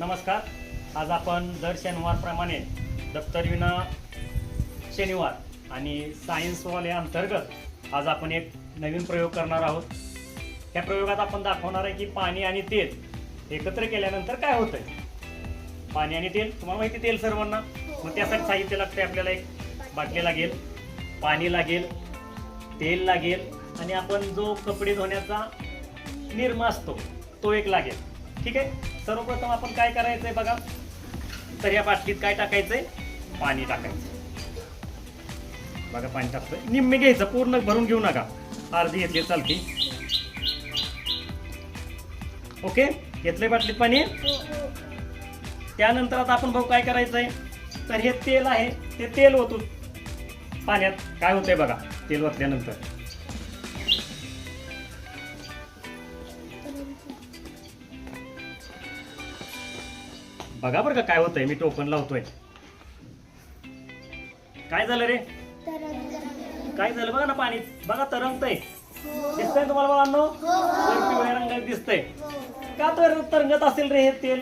नमस्कार. आज आपण दर शनिवारप्रमाणे दप्तरविना शनिवार आणि सायन्सवाले अंतर्गत आज आपण एक नवीन प्रयोग करणार आहोत. या प्रयोगात आपण दाखवणार आहे की पाणी आणि तेल एकत्र केल्यानंतर काय होतं पाणी आणि तेल तुम्हाला माहिती तेल सर्वांना? मग त्यासाठी साहित्य लागते आपल्याला एक बाटली लागेल पाणी लागेल तेल लागेल आणि आपण जो कपडे धुण्याचा निर्मा असतो तो एक लागेल. ठीक आहे? सर्वप्रथम आपण काय करायचंय बघा. तर या बाटलीत काय टाकायचंय? पाणी टाकायचं बघा पाणी टाकतोय. निम्मे घ्यायचं पूर्ण भरून घेऊ नका. अर्धी घेतली चालते. ओके? घेतलंय बाटलीत पाणी? त्यानंतर आता आपण भाऊ काय करायचंय? तर हे तेल आहे. ते तेल ओतू पाण्यात काय होतंय बघा? तेल ओतल्यानंतर. बघा बरं का काय होतंय मी टोपण लावतोय. काय झालं रे? काय झालं? बघा ना पाणी. बघा तरंगतंय. दिसतंय तुम्हाला बाबांनो वर पिवळ्या रंगात दिसतंय. का तर तरंगत असेल रे हे तेल?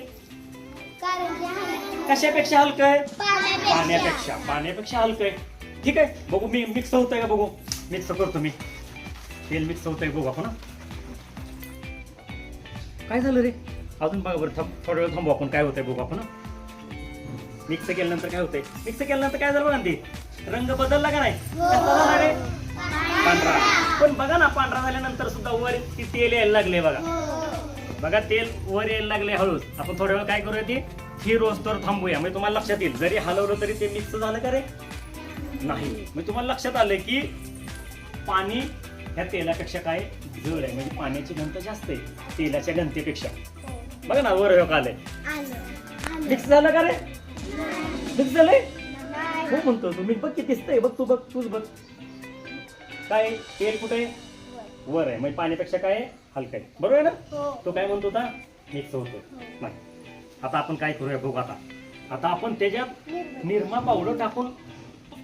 कशापेक्षा हलकं आहे पाण्यापेक्षा. पाण्यापेक्षा हलकं आहे ठीक आहे बघू मी मिक्स होतंय का बघू? मिक्स करतो मी. तेल मिक्स होतंय बघू आपण हं. काय झालं रे? अजून बघा बरं थांब थोडा वेळ थांबू आपण काय होतंय बघू आपण मिक्स केल्यानंतर काय होतंय? मिक्स केल्यानंतर काय झालं बघा ना ते रंग बदलला का नाही? कसला झाला रे? पांढरा. पण बघा ना पांढरा झाल्यानंतर सुद्धा वर ती तेल यायला लागले बघा. बघा तेल वर यायला लागले हळूच. आपण थोड्या वेळ काय करूया ती? ही रोज तर थांबूया. म्हणजे तुम्हाला लक्षात येईल. जरी हलवलं तरी ते मिक्स झालं का रे? नाही. म्हणजे तुम्हाला लक्षात आलं की पाणी ह्या तेलापेक्षा काय जड आहे. म्हणजे पाण्याची घनता जास्त आहे तेलाच्या घनतेपेक्षा. बघा ना वर ह्यो आलंय मिक्स झालं का रे? मिक्स झालंय? हो म्हणतो तू मी बघ किती दिसतंय बघ तू बघ तूच बघ. काय तेल कुठे वर. आहे. म्हणजे पाण्यापेक्षा काय आहे? हलकं आहे. बरोबर आहे ना? तो काय म्हणतो होता? मिक्स होतो नाही. आता आपण काय करूया बघू आता. आता आपण त्याच्यात निरमा पावडर. टाकून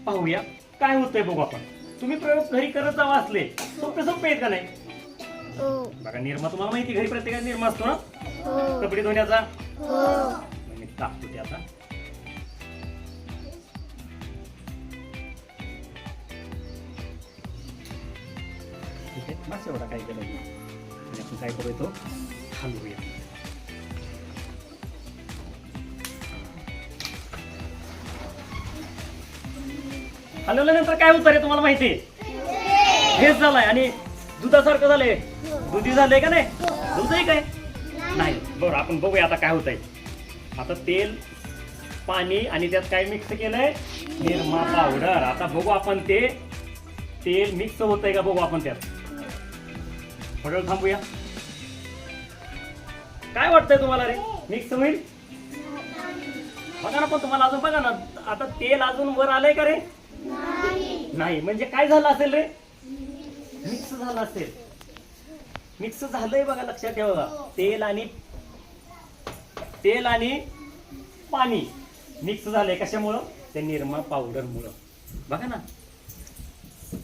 पाहूया. काय होतंय बघू आपण. तुम्ही प्रयोग घरी करत जावा असले. सोपे सोपे आहेत का नाही? बघा निरमा तुम्हाला माहिती घरी प्रत्येकाचा निरमा असतो ना? कपडे धुण्याचा मग मी टाकतो ते आता. ठीक आहे बस एवढा काय केलं आणि आपण काय तो? हलवूया हलवल्यानंतर काय होतं रे तुम्हाला माहिती? हेच झालंय आणि दुधासारखं झालंय. दुधी झालंय का नाही? दूध आहे काय? नाही. बरं आपण बघूया आता काय होतंय. आता तेल पाणी आणि त्यात काय मिक्स केलंय? निरमा पावडर आता बघू आपण ते. तेल मिक्स होतंय का बघू आपण त्यात? थोडं थांबूया. काय वाटतंय तुम्हाला रे? मिक्स होईल? बघा ना पण तुम्हाला अजून बघा ना. आता तेल अजून वर आलंय का रे? नाही. म्हणजे काय झालं असेल रे? मिक्स झालं असेल. मिक्स झालंय बघा लक्षात ठेवा बघा. तेल आणि तेल आणि पाणी मिक्स झालंय. कशामुळं? त्या निरमा पावडर मुळे बघा ना.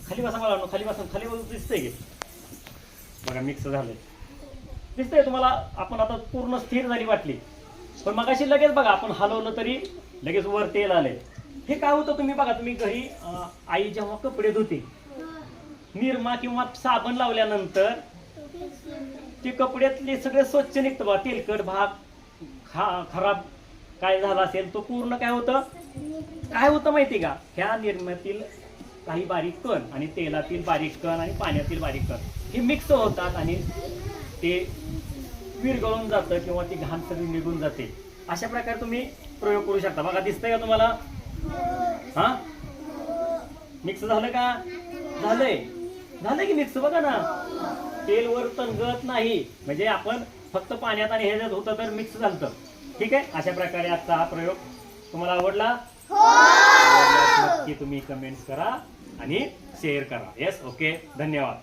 खाली बसा मला खाली बसा. खाली बसून दिसतंय की? बघा मिक्स झालंय. दिसतंय तुम्हाला? आपण आता पूर्ण स्थिर झाली वाटली. पण मगाशी लगेच बघा आपण हलवलं तरी लगेच वर तेल आलंय. हे काय होतं तुम्ही बघा तुम्ही घरी आई जेव्हा कपडे धुते निरमा किंवा साबण लावल्यानंतर ते कपड्यातले सगळे स्वच्छ निघतं बा. तेलकट भाग खा खराब काय झाला असेल तो पूर्ण काय होतं? काय होतं माहिती का? ह्या निर्मितील काही बारीक कण आणि तेलातील बारीक कण आणि पाण्यातील बारीक कण हे मिक्स होतात आणि ते विरगळून जातं किंवा ती घाण सगळी निघून जाते. अशा प्रकारे तुम्ही प्रयोग करू शकता. बघा दिसतंय का तुम्हाला? हा? मिक्स झालं का? झालंय. झालं की मिक्स बघा ना. तेल वर तंगत नाही. म्हणजे आपण फक्त पाण्यात आणि ह्याच्यात होतं तर मिक्स झालं ठीक आहे? अशा प्रकारे आजचा हा प्रयोग तुम्हाला आवडला? आवडल्यास नक्की तुम्ही कमेंट्स करा आणि शेअर करा. येस ओके धन्यवाद.